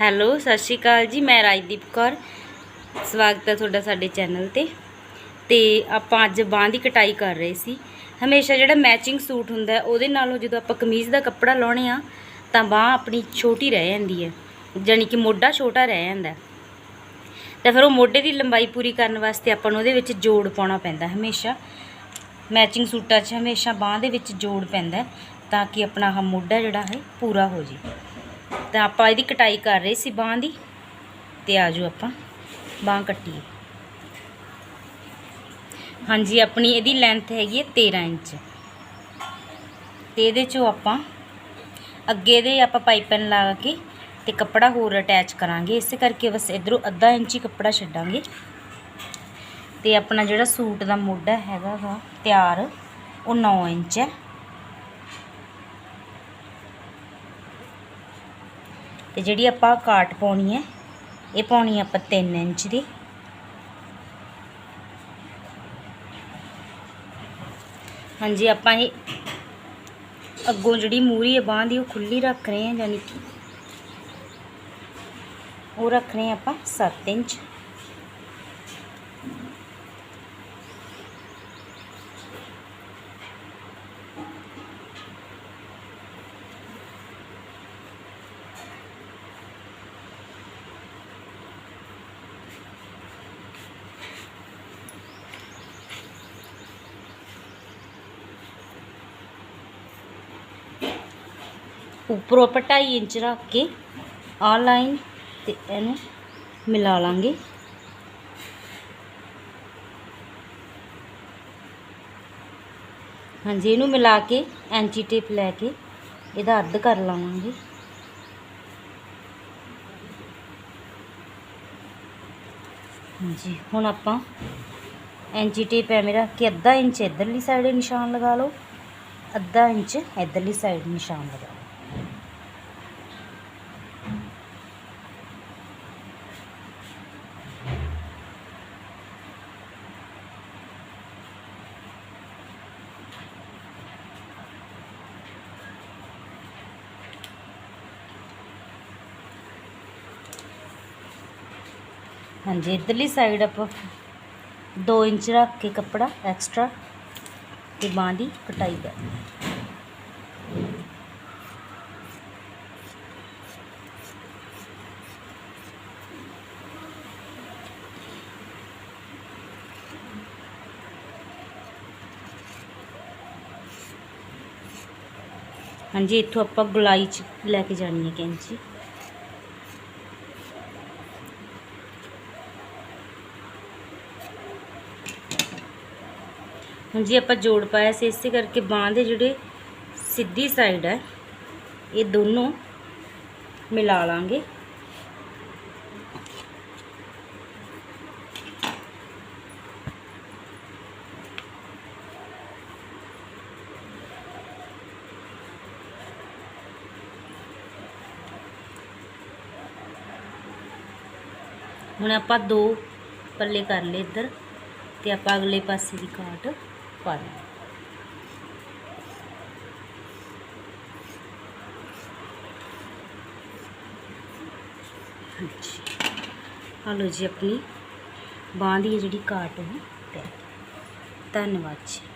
Hello, ਸਤਿ ਸ਼੍ਰੀ ਅਕਾਲ ਜੀ, ਮੈਂ ਰਾਜਦੀਪ ਕੌਰ। ਸਵਾਗਤ ਹੈ ਤੁਹਾਡਾ ਸਾਡੇ ਚੈਨਲ ਤੇ। ਤੇ ਆਪਾਂ ਅੱਜ ਬਾਂਹ ਦੀ ਕਟਾਈ ਕਰ ਰਹੇ ਸੀ। ਹਮੇਸ਼ਾ ਜਿਹੜਾ ਮੈਚਿੰਗ ਸੂਟ ਹੁੰਦਾ, ਉਹਦੇ ਨਾਲੋਂ ਜਦੋਂ ਆਪਾਂ ਕਮੀਜ਼ ਦਾ ਕੱਪੜਾ ਲਾਉਣੇ ਆ, ਤਾਂ ਬਾਂਹ ਆਪਣੀ ਛੋਟੀ ਰਹਿ ਜਾਂਦੀ ਹੈ। ਜਾਣੀ ਕਿ ਮੋਢਾ ਛੋਟਾ ਰਹਿ ਜਾਂਦਾ ਤਾਂ ਫਿਰ ਉਹ ਮੋਢੇ ਦੀ ਲੰਬਾਈ ਪੂਰੀ ਕਰਨ ਵਾਸਤੇ ਆਪਾਂ ਨੂੰ ਉਹਦੇ ਵਿੱਚ ਜੋੜ ਪਾਉਣਾ ਪੈਂਦਾ ਹਮੇਸ਼ਾ। ਮੈਚਿੰਗ ਸੂਟਾਂ 'ਚ ਹਮੇਸ਼ਾ ਬਾਂਹ ਦੇ ਵਿੱਚ ਜੋੜ ਪੈਂਦਾ ਤਾਂ ਕਿ ਆਪਣਾ ਆਹ ਮੋਢਾ ਜਿਹੜਾ ਹੈ, ਪੂਰਾ ਹੋ ਜੇ ਤਾਂ ਆਪਾਂ ਇਹਦੀ ਕਟਾਈ ਕਰ ਰਹੇ ਸੀ ਬਾਂਹ ਦੀ ਤੇ ਆਜੋ ਆਪਾਂ ਬਾਂਹ ਕੱਟੀਏ। ਹਾਂਜੀ, ਆਪਣੀ ਇਹਦੀ ਲੈਂਥ ਹੈਗੀ ਹੈ 13 ਇੰਚ। ਤੇ ਇਹਦੇ ਚੋਂ ਆਪਾਂ ਅੱਗੇ ਦੇ ਆਪਾਂ ਪਾਈਪਨ ਲਾ ਕੇ ਤੇ ਕੱਪੜਾ ਹੋਰ ਅਟੈਚ ਕਰਾਂਗੇ। ਇਸੇ ਕਰਕੇ ਬਸ ਇਧਰੋਂ ਅੱਧਾ ਇੰਚ ਹੀ ਕੱਪੜਾ ਛੱਡਾਂਗੇ। ਤੇ ਆਪਣਾ ਜਿਹੜਾ ਸੂਟ ਦਾ ਮੋਢਾ ਹੈਗਾ ਵਾ ਤਿਆਰ, ਉਹ 9 ਇੰਚ ਹੈ। ਤੇ ਜਿਹੜੀ ਆਪਾਂ ਕਾਟ ਪਾਉਣੀ ਹੈ, ਇਹ ਪਾਉਣੀ ਆਪਾਂ 3 ਇੰਚ ਦੀ। ਹਾਂਜੀ, ਆਪਾਂ ਇਹ ਅੱਗੋਂ ਜਿਹੜੀ ਮੂਰੀ ਹੈ ਬਾਂਹ ਦੀ, ਉਹ ਖੁੱਲੀ ਰੱਖ ਰਹੇ ਹਾਂ, ਯਾਨੀ ਕਿ ਉਹ ਰੱਖ ਰਹੇ ਆਪਾਂ 7 ਇੰਚ। ਉੱਪਰੋਂ ਆਪਾਂ 2.5 ਇੰਚ ਰੱਖ ਕੇ ਆਹ ਲਾਈਨ ਤੇ ਇਹਨੂੰ ਮਿਲਾ ਲਾਂਗੇ। ਹਾਂਜੀ, ਇਹਨੂੰ ਮਿਲਾ ਕੇ ਐਂਚੀ ਟੇਪ ਲੈ ਕੇ ਇਹਦਾ ਅੱਧ ਕਰ ਲਵਾਂਗੇ। ਹਾਂਜੀ, ਹੁਣ ਆਪਾਂ ਐਂਚੀ ਟੇਪ ਐਵੇਂ ਰੱਖ ਕੇ ਅੱਧਾ ਇੰਚ ਇਧਰਲੀ ਸਾਈਡ ਨਿਸ਼ਾਨ ਲਗਾ ਲਓ, ਅੱਧਾ ਇੰਚ ਇਧਰਲੀ ਸਾਈਡ ਨਿਸ਼ਾਨ ਲਗਾਓ ਹਾਂਜੀ, ਇਧਰਲੀ ਸਾਈਡ ਆਪਾਂ 2 ਇੰਚ ਰੱਖ ਕੇ ਕੱਪੜਾ ਐਕਸਟਰਾ ਤੇ ਬਾਂਹ ਦੀ ਕਟਾਈ ਕਰ ਹਾਂਜੀ, ਇੱਥੋਂ ਆਪਾਂ ਗੁਲਾਈ ਚ ਲੈ ਕੇ ਜਾਣੀ ਹੈ ਕੈਂਚੀ। ਹੁਣ ਜੀ ਆਪਾਂ ਜੋੜ ਪਾਇਆ ਸੀ ਇਸੇ ਕਰਕੇ ਬਾਂਹ ਦੇ ਜਿਹੜੇ ਸਿੱਧੀ ਸਾਈਡ ਹੈ ਇਹ ਦੋਨੋਂ ਮਿਲਾ ਲਾਂਗੇ ਹੁਣ ਆਪਾਂ ਦੋ ਪੱਲੇ ਕਰ ਲਏ ਇੱਧਰ ਤੇ ਆਪਾਂ ਅਗਲੇ ਪਾਸੇ ਦੀ ਕਾਟ ਪਾ ਆ ਲਓ ਜੀ ਆਪਣੀ ਬਾਂਹ ਦੀ ਜਿਹੜੀ ਕਾਟ ਉਹ ਤਿਆਰ ਧੰਨਵਾਦ ਜੀ।